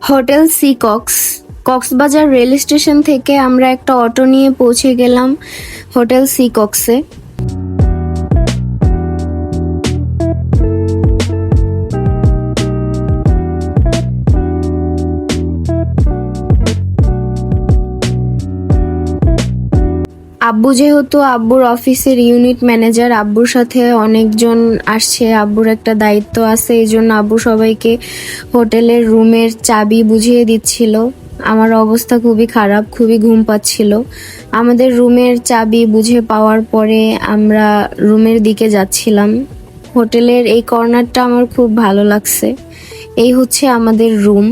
Hotel Sea Cox. Cox's Bazar rail station থেকে আমরা একটা অটো নিয়ে পৌঁছে গেলাম হোটেল সি আব্বু যেহেতু আব্বুর অফিসের ইউনিট ম্যানেজার আব্বুর সাথে অনেকজন আসছে, আব্বুর একটা দায়িত্ব আছে, এই জন্য আব্বু সবাইকে হোটেলের রুমের চাবি বুঝিয়ে দিচ্ছিল। আমার অবস্থা খুবই খারাপ, খুবই ঘুম পাচ্ছিল। আমাদের রুমের চাবি বুঝে পাওয়ার পরে আমরা রুমের দিকে যাচ্ছিলাম। হোটেলের এই কর্নারটা আমার খুব ভালো লাগছে। এই হচ্ছে আমাদের রুম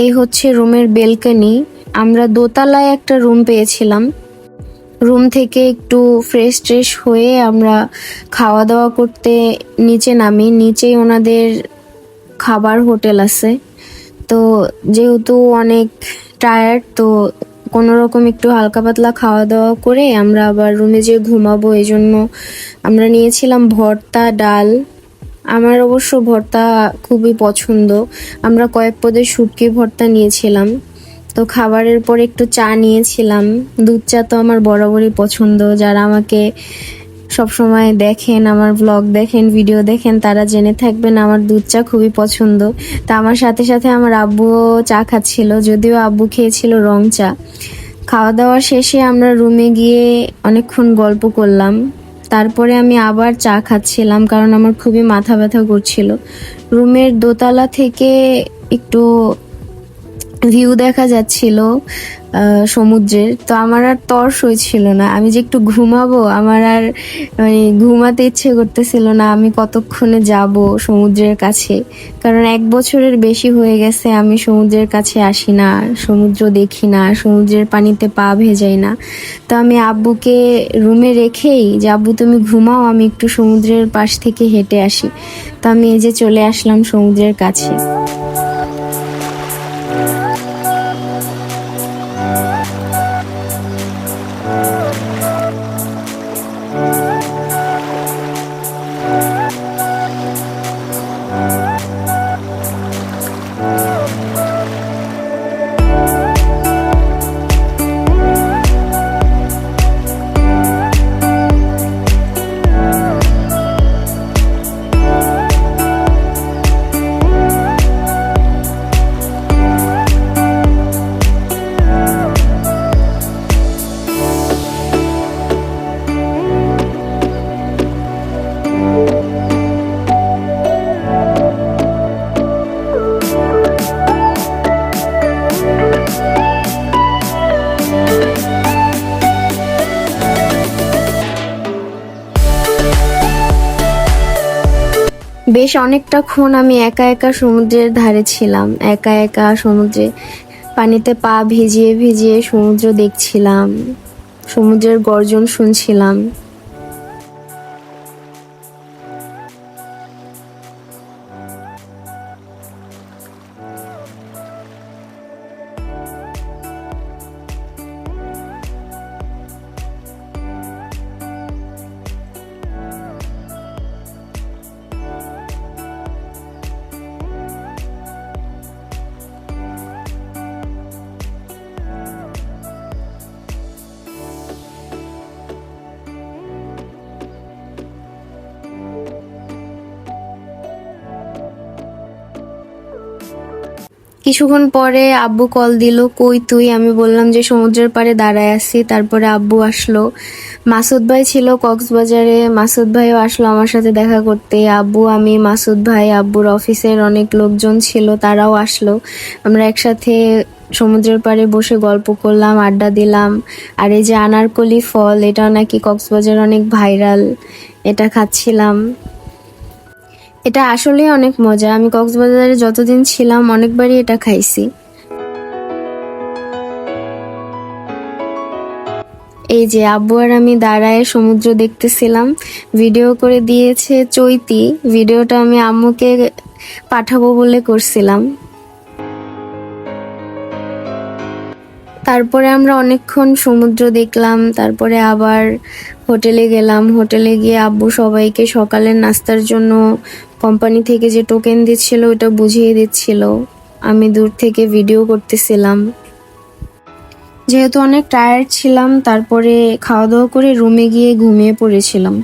এই হচ্ছে রুমের বেলকনি। আমরা দোতলায় একটা রুম পেয়েছিলাম। রুম থেকে একটু ফ্রেশ ট্রেশ হয়ে আমরা খাওয়া দাওয়া করতে নিচে নামি। নিচেই ওনাদের খাবার হোটেল আছে। তো যেহেতু অনেক টায়ার্ড তো কোনো রকম একটু হালকা পাতলা খাওয়া দাওয়া করে আমরা আবার রুমে যেয়ে ঘুমাবো। এই জন্য আমরা নিয়েছিলাম ভর্তা, ডাল আমার অবশ্য ভর্তা খুবই পছন্দ। আমরা কয়েক পদের শুটকি ভর্তা নিয়েছিলাম। তো খাবারের পর একটু চা নিয়েছিলাম। দুধ চা তো আমার বরাবরই পছন্দ। যারা আমাকে সব সময় দেখেন, আমার ব্লগ দেখেন ভিডিও দেখেন, তারা জেনে থাকবেন আমার দুধ চা খুবই পছন্দ। তা আমার সাথে সাথে আমার আব্বুও চা খাচ্ছিল, যদিও আব্বু খেয়েছিল রং চা। খাওয়া দাওয়া শেষে আমরা রুমে গিয়ে অনেকক্ষণ গল্প করলাম। তারপরে আমি আবার চা খাচ্ছিলাম কারণ আমার খুবই মাথা ব্যথা করছিল। রুমের দোতলা থেকে একটু ভিউ দেখা যাচ্ছিল। সমুদ্রের। তো আমার আর তর্স হয়েছিল না। আমি যে একটু ঘুমাবো, আমার আর মানে ঘুমাতে ইচ্ছে করতেছিল না আমি কতক্ষণে যাব সমুদ্রের কাছে। কারণ এক বছরের বেশি হয়ে গেছে আমি সমুদ্রের কাছে আসি না, সমুদ্র দেখি না, সমুদ্রের পানিতে পা ভেজাই না। তো আমি আব্বুকে রুমে রেখেই যে, আব্বু, তুমি ঘুমাও, আমি একটু সমুদ্রের পাশ থেকে হেঁটে আসি। তো আমি এই যে চলে আসলাম সমুদ্রের কাছে। বেশ অনেকটা ক্ষণ আমি একা একা সমুদ্রের ধারে ছিলাম। একা একা সমুদ্রে পানিতে পা ভিজিয়ে ভিজিয়ে সমুদ্র দেখছিলাম। সমুদ্রের গর্জন শুনছিলাম। কিছুক্ষণ পরে আব্বু কল দিল, কই তুই? আমি বললাম যে, সমুদ্রের পাড়ে দাঁড়ায় আছি। তারপরে আব্বু আসলো। মাসুদ ভাই ছিল কক্সবাজারে। মাসুদ ভাইও আসলো আমার সাথে দেখা করতে। আব্বু, আমি, মাসুদ ভাই, আব্বুর অফিসের অনেক লোকজন ছিল, তারাও আসলো। আমরা একসাথে সমুদ্রের পাড়ে বসে গল্প করলাম, আড্ডা দিলাম। আর এই যে আনারকলি ফল, এটাও নাকি কক্সবাজার অনেক ভাইরাল। এটা খাচ্ছিলাম। এটা আসলেই অনেক মজা। আমি কক্সবাজারে যতদিন ছিলাম অনেকবারই এটা খাইছি। এই যে আব্বু আর আমি দাঁড়ায় সমুদ্র দেখতেছিলাম। ভিডিও করে দিয়েছে চৈতি। ভিডিওটা আমি আম্মুকে পাঠাবো বলে করছিলাম। তারপরে আমরা অনেকক্ষণ সমুদ্র দেখলাম। তারপরে আবার হোটেলে গেলাম। হোটেলে গিয়ে আব্বু সবাইকে সকালের নাস্তার জন্য কোম্পানি থেকে যে টোকেন দিচ্ছিল ওটা বুঝিয়ে দিচ্ছিল। আমি দূর থেকে ভিডিও করতেছিলাম। যেহেতু অনেক টায়ার্ড ছিলাম, তারপরে খাওয়া দাওয়া করে রুমে গিয়ে ঘুমিয়ে পড়েছিলাম।